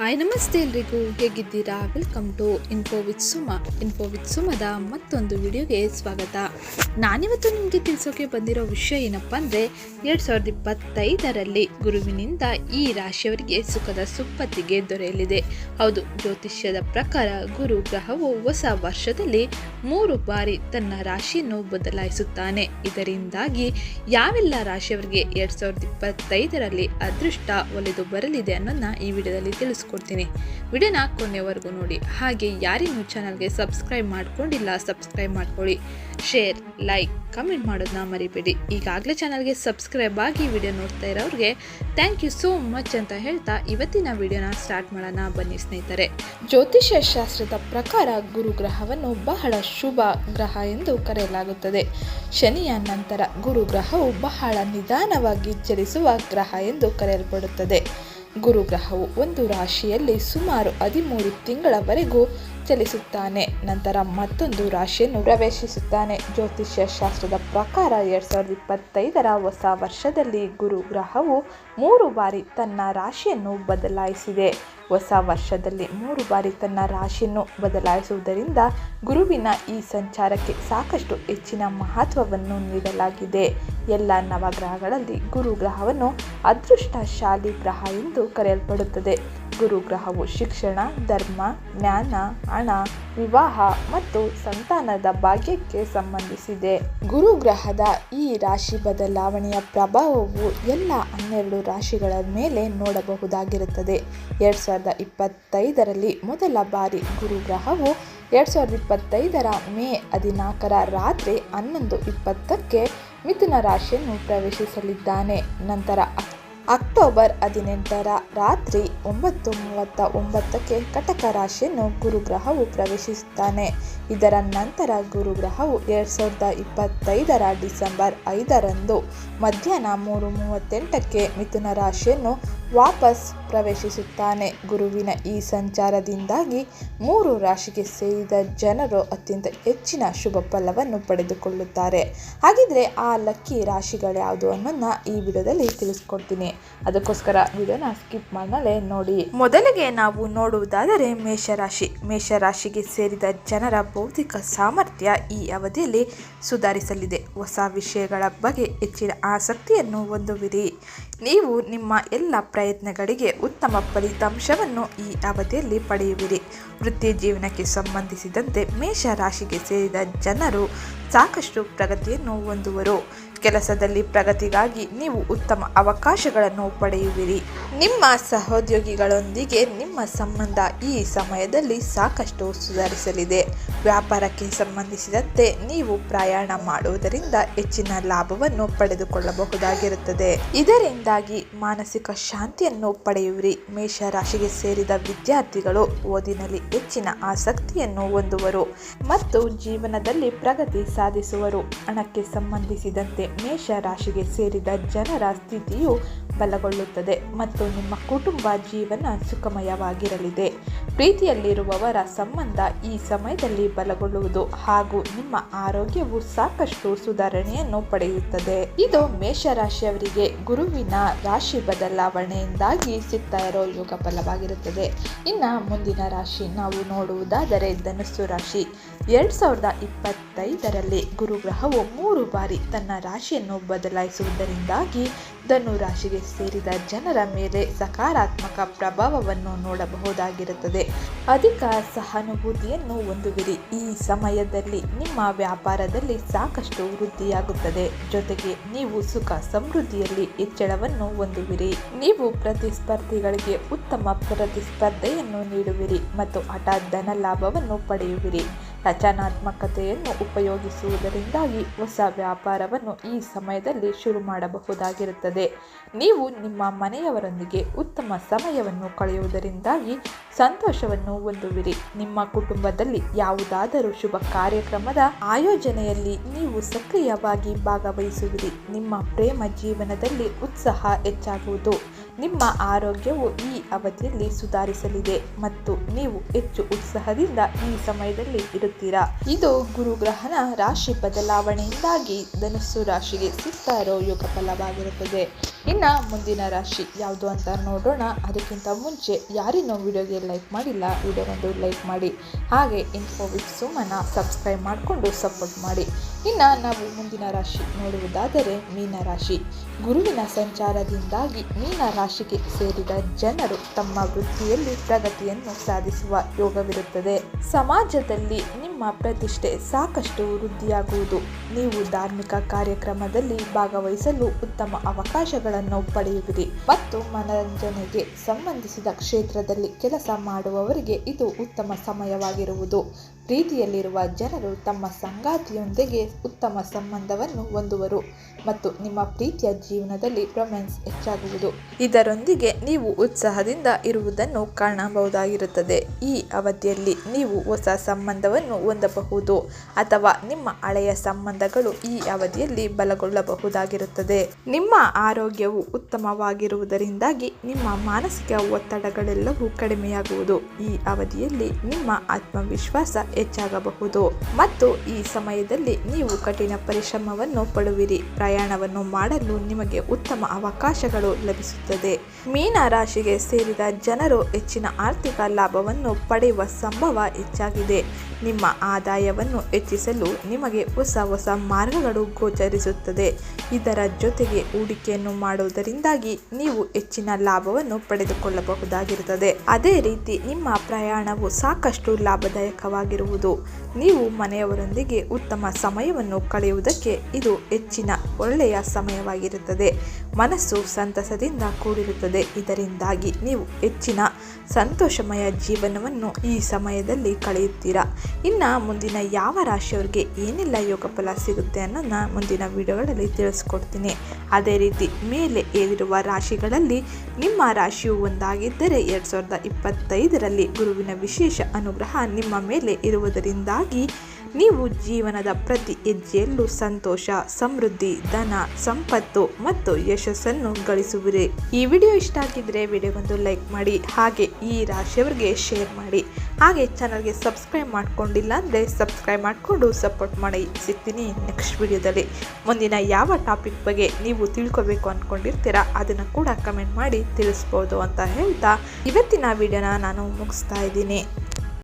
Hi ನಮಸ್ತೆ ಎಲ್ರಿಗೂ. ಹೇಗಿದ್ದೀರಾ? Welcome to info with Suma info with ಸುಮದ ಮತ್ತೊಂದು ವಿಡಿಯೋಗೆ ಸ್ವಾಗತ. ನಾನಿವತ್ತು ನಿಮಗೆ ತಿಳಿಸೋಕೆ ಬಂದಿರೋ ವಿಷಯ ಏನಪ್ಪ ಅಂದರೆ, ಎರಡು ಸಾವಿರದ ಇಪ್ಪತ್ತೈದರಲ್ಲಿ ಗುರುವಿನಿಂದ ಈ ರಾಶಿಯವರಿಗೆ ಸುಖದ ಸುಪ್ಪತ್ತಿಗೆ ದೊರೆಯಲಿದೆ. ಹೌದು, ಜ್ಯೋತಿಷ್ಯದ ಪ್ರಕಾರ ಗುರು ಗ್ರಹವು ಹೊಸ ವರ್ಷದಲ್ಲಿ ಮೂರು ಬಾರಿ ತನ್ನ ರಾಶಿಯನ್ನು ಬದಲಾಯಿಸುತ್ತಾನೆ. ಇದರಿಂದಾಗಿ ಯಾವೆಲ್ಲ ರಾಶಿಯವರಿಗೆ ಎರಡು ಸಾವಿರದ ಇಪ್ಪತ್ತೈದರಲ್ಲಿ ಅದೃಷ್ಟ ಒಲಿದು ಬರಲಿದೆ ಅನ್ನೋದನ್ನ ಈ ವಿಡಿಯೋದಲ್ಲಿ ತಿಳಿಸ್ಕೊಡ್ತೀನಿ ವಿಡಿಯೋನ ಕೊನೆವರೆಗೂ ನೋಡಿ. ಹಾಗೆ ಯಾರಿನ್ನೂ ಚಾನಲ್ಗೆ ಸಬ್ಸ್ಕ್ರೈಬ್ ಮಾಡ್ಕೊಂಡಿಲ್ಲ, ಸಬ್ಸ್ಕ್ರೈಬ್ ಮಾಡ್ಕೊಳ್ಳಿ. ಶೇರ್, ಲೈಕ್, ಕಮೆಂಟ್ ಮಾಡೋದನ್ನ ಮರಿಬೇಡಿ. ಈಗಾಗಲೇ ಚಾನಲ್ಗೆ ಸಬ್ಸ್ಕ್ರೈಬ್ ಆಗಿ ವಿಡಿಯೋ ನೋಡ್ತಾ ಇರೋರಿಗೆ ಥ್ಯಾಂಕ್ ಯು ಸೋ ಮಚ್ ಅಂತ ಹೇಳ್ತಾ ಇವತ್ತಿನ ವಿಡಿಯೋನ ಸ್ಟಾರ್ಟ್ ಮಾಡೋಣ. ಬನ್ನಿ ಸ್ನೇಹಿತರೆ. ಜ್ಯೋತಿಷ್ಯ ಶಾಸ್ತ್ರದ ಪ್ರಕಾರ ಗುರು ಗ್ರಹವನ್ನು ಬಹಳ ಶುಭ ಗ್ರಹ ಎಂದು ಕರೆಯಲಾಗುತ್ತದೆ. ಶನಿಯ ನಂತರ ಗುರು ಗ್ರಹವು ಬಹಳ ನಿಧಾನವಾಗಿ ಚಲಿಸುವ ಗ್ರಹ ಎಂದು ಕರೆಯಲ್ಪಡುತ್ತದೆ. ಗುರು ಗ್ರಹವು ಒಂದು ರಾಶಿಯಲ್ಲಿ ಸುಮಾರು ಹದಿಮೂರು ತಿಂಗಳವರೆಗೂ ಚಲಿಸುತ್ತಾನೆ. ನಂತರ ಮತ್ತೊಂದು ರಾಶಿಯನ್ನು ಪ್ರವೇಶಿಸುತ್ತಾನೆ. ಜ್ಯೋತಿಷ್ಯ ಶಾಸ್ತ್ರದ ಪ್ರಕಾರ ಎರಡು ಸಾವಿರದ ಇಪ್ಪತ್ತೈದರ ಹೊಸ ವರ್ಷದಲ್ಲಿ ಗುರು ಗ್ರಹವು ಮೂರು ಬಾರಿ ತನ್ನ ರಾಶಿಯನ್ನು ಬದಲಾಯಿಸಿದೆ. ಹೊಸ ವರ್ಷದಲ್ಲಿ ಮೂರು ಬಾರಿ ತನ್ನ ರಾಶಿಯನ್ನು ಬದಲಾಯಿಸುವುದರಿಂದ ಗುರುವಿನ ಈ ಸಂಚಾರಕ್ಕೆ ಸಾಕಷ್ಟು ಹೆಚ್ಚಿನ ಮಹತ್ವವನ್ನು ನೀಡಲಾಗಿದೆ. ಎಲ್ಲ ನವಗ್ರಹಗಳಲ್ಲಿ ಗುರು ಗ್ರಹವನ್ನು ಅದೃಷ್ಟಶಾಲಿ ಗ್ರಹ ಎಂದು ಕರೆಯಲ್ಪಡುತ್ತದೆ. ಗುರು ಗ್ರಹವು ಶಿಕ್ಷಣ, ಧರ್ಮ, ಜ್ಞಾನ, ಹಣ, ವಿವಾಹ ಮತ್ತು ಸಂತಾನದ ಭಾಗ್ಯಕ್ಕೆ ಸಂಬಂಧಿಸಿದೆ. ಗುರು ಗ್ರಹದ ಈ ರಾಶಿ ಬದಲಾವಣೆಯ ಪ್ರಭಾವವು ಎಲ್ಲ ಹನ್ನೆರಡು ರಾಶಿಗಳ ಮೇಲೆ ನೋಡಬಹುದಾಗಿರುತ್ತದೆ. ಎರಡು ಸಾವಿರದ ಇಪ್ಪತ್ತೈದರಲ್ಲಿ ಮೊದಲ ಬಾರಿ ಗುರು ಗ್ರಹವು ಎರಡು ಸಾವಿರದ ಇಪ್ಪತ್ತೈದರ ಮೇ ಹದಿನಾಲ್ಕರ ರಾತ್ರಿ ಹನ್ನೊಂದು ಇಪ್ಪತ್ತಕ್ಕೆ ಮಿಥುನ ರಾಶಿಯನ್ನು ಪ್ರವೇಶಿಸಲಿದ್ದಾನೆ. ನಂತರ ಅಕ್- ಅಕ್ಟೋಬರ್ ಹದಿನೆಂಟರ ರಾತ್ರಿ ಒಂಬತ್ತು ಮೂವತ್ತ ಒಂಬತ್ತಕ್ಕೆ ಕಟಕ ರಾಶಿಯನ್ನು ಗುರುಗ್ರಹವು ಪ್ರವೇಶಿಸುತ್ತಾನೆ. ಇದರ ನಂತರ ಗುರುಗ್ರಹವು ಎರಡು ಸಾವಿರದ ಇಪ್ಪತ್ತೈದರ ಡಿಸೆಂಬರ್ ಐದರಂದು ಮಧ್ಯಾಹ್ನ ಮೂರು ಮೂವತ್ತೆಂಟಕ್ಕೆ ಮಿಥುನ ರಾಶಿಯನ್ನು ವಾಪಸ್ ಪ್ರವೇಶಿಸುತ್ತಾನೆ. ಗುರುವಿನ ಈ ಸಂಚಾರದಿಂದಾಗಿ ಮೂರು ರಾಶಿಗೆ ಸೇರಿದ ಜನರು ಅತ್ಯಂತ ಹೆಚ್ಚಿನ ಶುಭ ಫಲವನ್ನು ಪಡೆದುಕೊಳ್ಳುತ್ತಾರೆ. ಹಾಗಿದ್ರೆ ಆ ಲಕ್ಕಿ ರಾಶಿಗಳು ಯಾವುದು ಅನ್ನೋದನ್ನ ಈ ವಿಡಿಯೋದಲ್ಲಿ ತಿಳಿಸ್ಕೊಡ್ತೀನಿ. ಅದಕ್ಕೋಸ್ಕರ ವಿಡಿಯೋನ ಸ್ಕಿಪ್ ಮಾಡಲೇ ನೋಡಿ. ಮೊದಲಿಗೆ ನಾವು ನೋಡುವುದಾದರೆ ಮೇಷರಾಶಿ. ಮೇಷರಾಶಿಗೆ ಸೇರಿದ ಜನರ ಬೌದ್ಧಿಕ ಸಾಮರ್ಥ್ಯ ಈ ಅವಧಿಯಲ್ಲಿ ಸುಧಾರಿಸಲಿದೆ. ಹೊಸ ವಿಷಯಗಳ ಬಗ್ಗೆ ಹೆಚ್ಚಿನ ಆಸಕ್ತಿಯನ್ನು ಹೊಂದುವಿರಿ. ನೀವು ನಿಮ್ಮ ಎಲ್ಲ ಪ್ರಯತ್ನಗಳಿಗೆ ಉತ್ತಮ ಫಲಿತಾಂಶವನ್ನು ಈ ಅವಧಿಯಲ್ಲಿ ಪಡೆಯುವಿರಿ. ವೃತ್ತಿ ಜೀವನಕ್ಕೆ ಸಂಬಂಧಿಸಿದಂತೆ ಮೇಷ ರಾಶಿಗೆ ಸೇರಿದ ಜನರು ಸಾಕಷ್ಟು ಪ್ರಗತಿಯನ್ನು ಹೊಂದುವರು. ಕೆಲಸದಲ್ಲಿ ಪ್ರಗತಿಗಾಗಿ ನೀವು ಉತ್ತಮ ಅವಕಾಶಗಳನ್ನು ಪಡೆಯುವಿರಿ. ನಿಮ್ಮ ಸಹೋದ್ಯೋಗಿಗಳೊಂದಿಗೆ ನಿಮ್ಮ ಸಂಬಂಧ ಈ ಸಮಯದಲ್ಲಿ ಸಾಕಷ್ಟು ಸುಧಾರಿಸಲಿದೆ. ವ್ಯಾಪಾರಕ್ಕೆ ಸಂಬಂಧಿಸಿದಂತೆ ನೀವು ಪ್ರಯಾಣ ಮಾಡುವುದರಿಂದ ಹೆಚ್ಚಿನ ಲಾಭವನ್ನು ಪಡೆದುಕೊಳ್ಳಬಹುದಾಗಿರುತ್ತದೆ. ಇದರಿಂದಾಗಿ ಮಾನಸಿಕ ಶಾಂತಿಯನ್ನು ಪಡೆಯುವಿರಿ. ಮೇಷ ರಾಶಿಗೆ ಸೇರಿದ ವಿದ್ಯಾರ್ಥಿಗಳು ಓದಿನಲ್ಲಿ ಹೆಚ್ಚಿನ ಆಸಕ್ತಿಯನ್ನು ಹೊಂದುವರು ಮತ್ತು ಜೀವನದಲ್ಲಿ ಪ್ರಗತಿ ಸಾಧಿಸುವರು. ಹಣಕ್ಕೆ ಸಂಬಂಧಿಸಿದಂತೆ ಮೇಷ ರಾಶಿಗೆ ಸೇರಿದ ಜನರ ಸ್ಥಿತಿಯು ಬಲಗೊಳ್ಳುತ್ತದೆ ಮತ್ತು ನಿಮ್ಮ ಕುಟುಂಬ ಜೀವನ ಸುಖಮಯವಾಗಿರಲಿದೆ. ಪ್ರೀತಿಯಲ್ಲಿರುವವರ ಸಂಬಂಧ ಈ ಸಮಯದಲ್ಲಿ ಬಲಗೊಳ್ಳುವುದು ಹಾಗೂ ನಿಮ್ಮ ಆರೋಗ್ಯವು ಸಾಕಷ್ಟು ಸುಧಾರಣೆಯನ್ನು ಪಡೆಯುತ್ತದೆ. ಇದು ಮೇಷರಾಶಿಯವರಿಗೆ ಗುರುವಿನ ರಾಶಿ ಬದಲಾವಣೆಯಿಂದಾಗಿ ಸಿಗ್ತಾ ಇರೋ ಯೋಗ ಫಲವಾಗಿರುತ್ತದೆ. ಇನ್ನ ಮುಂದಿನ ರಾಶಿ ನಾವು ನೋಡುವುದಾದರೆ ಧನುಸ್ಸು ರಾಶಿ. ಎರಡು ಸಾವಿರದ ಇಪ್ಪತ್ತೈದರಲ್ಲಿ ಗುರುಗ್ರಹವು ಮೂರು ಬಾರಿ ತನ್ನ ರಾಶಿಯನ್ನು ಬದಲಾಯಿಸುವುದರಿಂದಾಗಿ ಧನು ರಾಶಿಗೆ ಸೇರಿದ ಜನರ ಮೇಲೆ ಸಕಾರಾತ್ಮಕ ಪ್ರಭಾವವನ್ನು ನೋಡಬಹುದಾಗಿರುತ್ತದೆ. ಅಧಿಕ ಸಹಾನುಭೂತಿಯನ್ನು ಹೊಂದುವಿರಿ. ಈ ಸಮಯದಲ್ಲಿ ನಿಮ್ಮ ವ್ಯಾಪಾರದಲ್ಲಿ ಸಾಕಷ್ಟು ವೃದ್ಧಿಯಾಗುತ್ತದೆ. ಜೊತೆಗೆ ನೀವು ಸುಖ ಸಮೃದ್ಧಿಯಲ್ಲಿ ಹೆಚ್ಚಳವನ್ನು ಹೊಂದುವಿರಿ. ನೀವು ಪ್ರತಿಸ್ಪರ್ಧಿಗಳಿಗೆ ಉತ್ತಮ ಪ್ರತಿಸ್ಪರ್ಧೆಯನ್ನು ನೀಡುವಿರಿ ಮತ್ತು ಹಠಾತ್ ಧನ ಲಾಭವನ್ನು ಪಡೆಯುವಿರಿ. ರಚನಾತ್ಮಕತೆಯನ್ನು ಉಪಯೋಗಿಸುವುದರಿಂದಾಗಿ ಹೊಸ ವ್ಯಾಪಾರವನ್ನು ಈ ಸಮಯದಲ್ಲಿ ಶುರು ಮಾಡಬಹುದಾಗಿರುತ್ತದೆ. ನೀವು ನಿಮ್ಮ ಮನೆಯವರೊಂದಿಗೆ ಉತ್ತಮ ಸಮಯವನ್ನು ಕಳೆಯುವುದರಿಂದಾಗಿ ಸಂತೋಷವನ್ನು ಹೊಂದುವಿರಿ. ನಿಮ್ಮ ಕುಟುಂಬದಲ್ಲಿ ಯಾವುದಾದರೂ ಶುಭ ಕಾರ್ಯಕ್ರಮದ ಆಯೋಜನೆಯಲ್ಲಿ ನೀವು ಸಕ್ರಿಯವಾಗಿ ಭಾಗವಹಿಸುವಿರಿ. ನಿಮ್ಮ ಪ್ರೇಮ ಜೀವನದಲ್ಲಿ ಉತ್ಸಾಹ ಹೆಚ್ಚಾಗುವುದು. ನಿಮ್ಮ ಆರೋಗ್ಯವು ಈ ಅವಧಿಯಲ್ಲಿ ಸುಧಾರಿಸಲಿದೆ ಮತ್ತು ನೀವು ಹೆಚ್ಚು ಉತ್ಸಾಹದಿಂದ ಈ ಸಮಯದಲ್ಲಿ ಇರುತ್ತೀರಾ? ಇದು ಗುರುಗ್ರಹನ ರಾಶಿ ಬದಲಾವಣೆಯಿಂದಾಗಿ ಧನುಸ್ಸು ರಾಶಿಗೆ ಸಿಗ್ತಾ ಇರೋ ಯೋಗ ಫಲವಾಗಿರುತ್ತದೆ ಇನ್ನು ಮುಂದಿನ ರಾಶಿ ಯಾವುದು ಅಂತ ನೋಡೋಣ. ಅದಕ್ಕಿಂತ ಮುಂಚೆ ಯಾರಿನ್ನೂ ವಿಡಿಯೋಗೆ ಲೈಕ್ ಮಾಡಿಲ್ಲ, ವಿಡಿಯೋಗೊಂದು ಲೈಕ್ ಮಾಡಿ. ಹಾಗೆ ಇನ್ಫೋ ವಿತ್ ಸುಮನ ಸಬ್ಸ್ಕ್ರೈಬ್ ಮಾಡಿಕೊಂಡು ಸಪೋರ್ಟ್ ಮಾಡಿ. ಇನ್ನು ನಾವು ಮುಂದಿನ ರಾಶಿ ನೋಡುವುದಾದರೆ ಮೀನ ರಾಶಿ. ಗುರುವಿನ ಸಂಚಾರದಿಂದಾಗಿ ಮೀನ ರಾಶಿಗೆ ಸೇರಿದ ಜನರು ತಮ್ಮ ವೃತ್ತಿಯಲ್ಲಿ ಪ್ರಗತಿಯನ್ನು ಸಾಧಿಸುವ ಯೋಗವಿರುತ್ತದೆ. ಸಮಾಜದಲ್ಲಿ ನಿಮ್ಮ ಪ್ರತಿಷ್ಠೆ ಸಾಕಷ್ಟು ವೃದ್ಧಿಯಾಗುವುದು. ನೀವು ಧಾರ್ಮಿಕ ಕಾರ್ಯಕ್ರಮದಲ್ಲಿ ಭಾಗವಹಿಸಲು ಉತ್ತಮ ಅವಕಾಶಗಳನ್ನು ಪಡೆಯುವಿರಿ ಮತ್ತು ಮನರಂಜನೆಗೆ ಸಂಬಂಧಿಸಿದ ಕ್ಷೇತ್ರದಲ್ಲಿ ಕೆಲಸ ಮಾಡುವವರಿಗೆ ಇದು ಉತ್ತಮ ಸಮಯವಾಗಿರುವುದು. ಪ್ರೀತಿಯಲ್ಲಿರುವ ಜನರು ತಮ್ಮ ಸಂಗಾತಿಯೊಂದಿಗೆ ಉತ್ತಮ ಸಂಬಂಧವನ್ನು ಹೊಂದುವರು ಮತ್ತು ನಿಮ್ಮ ಪ್ರೀತಿಯ ಜೀವನದಲ್ಲಿ ರೊಮ್ಯಾನ್ಸ್ ಹೆಚ್ಚಾಗುವುದು. ಇದರೊಂದಿಗೆ ನೀವು ಉತ್ಸಾಹದಿಂದ ಇರುವುದನ್ನು ಕಾಣಬಹುದಾಗಿರುತ್ತದೆ. ಈ ಅವಧಿಯಲ್ಲಿ ನೀವು ಹೊಸ ಸಂಬಂಧವನ್ನು ಹೊಂದಬಹುದು ಅಥವಾ ನಿಮ್ಮ ಹಳೆಯ ಸಂಬಂಧಗಳು ಈ ಅವಧಿಯಲ್ಲಿ ಬಲಗೊಳ್ಳಬಹುದಾಗಿರುತ್ತದೆ. ನಿಮ್ಮ ಆರೋಗ್ಯವು ಉತ್ತಮವಾಗಿರುವುದರಿಂದಾಗಿ ನಿಮ್ಮ ಮಾನಸಿಕ ಒತ್ತಡಗಳೆಲ್ಲವೂ ಕಡಿಮೆಯಾಗುವುದು. ಈ ಅವಧಿಯಲ್ಲಿ ನಿಮ್ಮ ಆತ್ಮವಿಶ್ವಾಸ ಹೆಚ್ಚಾಗಬಹುದು. ಮತ್ತು ಈ ಸಮಯದಲ್ಲಿ ನೀವು ಕಠಿಣ ಪರಿಶ್ರಮವನ್ನು ಪಡುವಿರಿ. ಪ್ರಯಾಣವನ್ನು ಮಾಡಲು ನಿಮಗೆ ಉತ್ತಮ ಅವಕಾಶಗಳು ಲಭಿಸುತ್ತದೆ. ಮೀನ ರಾಶಿಗೆ ಸೇರಿದ ಜನರು ಹೆಚ್ಚಿನ ಆರ್ಥಿಕ ಲಾಭವನ್ನು ಪಡೆಯುವ ಸಂಭವ ಹೆಚ್ಚಾಗಿದೆ. ನಿಮ್ಮ ಆದಾಯವನ್ನು ಹೆಚ್ಚಿಸಲು ನಿಮಗೆ ಹೊಸ ಹೊಸ ಮಾರ್ಗಗಳು ಗೋಚರಿಸುತ್ತದೆ. ಇದರ ಜೊತೆಗೆ ಹೂಡಿಕೆಯನ್ನು ಮಾಡುವುದರಿಂದಾಗಿ ನೀವು ಹೆಚ್ಚಿನ ಲಾಭವನ್ನು ಪಡೆದುಕೊಳ್ಳಬಹುದಾಗಿರುತ್ತದೆ. ಅದೇ ರೀತಿ ನಿಮ್ಮ ಪ್ರಯಾಣವು ಸಾಕಷ್ಟು ಲಾಭದಾಯಕವಾಗಿರುವುದು. ನೀವು ಮನೆಯವರೊಂದಿಗೆ ಉತ್ತಮ ಸಮಯವನ್ನು ಕಳೆಯುವುದಕ್ಕೆ ಇದು ಹೆಚ್ಚಿನ ಒಳ್ಳೆಯ ಸಮಯವಾಗಿರುತ್ತದೆ. ಮನಸ್ಸು ಸಂತಸದಿಂದ ಕೂಡಿರುತ್ತದೆ. ಇದರಿಂದಾಗಿ ನೀವು ಹೆಚ್ಚಿನ ಸಂತೋಷಮಯ ಜೀವನವನ್ನು ಈ ಸಮಯದಲ್ಲಿ ಕಳೆಯುತ್ತೀರಾ? ಇನ್ನು ಮುಂದಿನ ಯಾವ ರಾಶಿಯವರಿಗೆ ಏನೆಲ್ಲ ಯೋಗ ಫಲ ಸಿಗುತ್ತೆ ಅನ್ನೋದನ್ನ ಮುಂದಿನ ವಿಡಿಯೋಗಳಲ್ಲಿ ತಿಳಿಸ್ಕೊಡ್ತೀನಿ. ಅದೇ ರೀತಿ ಮೇಲೆ ಏರಿರುವ ರಾಶಿಗಳಲ್ಲಿ ನಿಮ್ಮ ರಾಶಿಯು ಒಂದಾಗಿದ್ದರೆ ಎರಡು ಸಾವಿರದ ಇಪ್ಪತ್ತೈದರಲ್ಲಿ ಗುರುವಿನ ವಿಶೇಷ ಅನುಗ್ರಹ ನಿಮ್ಮ ಮೇಲೆ ಇರುವುದರಿಂದಾಗಿ ನೀವು ಜೀವನದ ಪ್ರತಿ ಹೆಜ್ಜೆಯಲ್ಲೂ ಸಂತೋಷ, ಸಮೃದ್ಧಿ, ಧನ, ಸಂಪತ್ತು ಮತ್ತು ಯಶಸ್ಸನ್ನು ಗಳಿಸುವಿರಿ. ಈ ವಿಡಿಯೋ ಇಷ್ಟ ಆಗಿದ್ರೆ ವಿಡಿಯೋಗೊಂದು ಲೈಕ್ ಮಾಡಿ, ಹಾಗೆ ಈ ರಾಶಿಯವರಿಗೆ ಶೇರ್ ಮಾಡಿ. ಹಾಗೆ ಚಾನಲ್ಗೆ ಸಬ್ಸ್ಕ್ರೈಬ್ ಮಾಡ್ಕೊಂಡಿಲ್ಲ ಅಂದರೆ ಸಬ್ಸ್ಕ್ರೈಬ್ ಮಾಡಿಕೊಂಡು ಸಪೋರ್ಟ್ ಮಾಡಿ. ಸಿಗ್ತೀನಿ ನೆಕ್ಸ್ಟ್ ವಿಡಿಯೋದಲ್ಲಿ. ಮುಂದಿನ ಯಾವ ಟಾಪಿಕ್ ಬಗ್ಗೆ ನೀವು ತಿಳ್ಕೊಬೇಕು ಅಂದ್ಕೊಂಡಿರ್ತೀರಾ ಅದನ್ನು ಕೂಡ ಕಮೆಂಟ್ ಮಾಡಿ ತಿಳಿಸ್ಬೋದು ಅಂತ ಹೇಳ್ತಾ ಇವತ್ತಿನ ವಿಡಿಯೋನ ನಾನು ಮುಗಿಸ್ತಾ ಇದ್ದೀನಿ.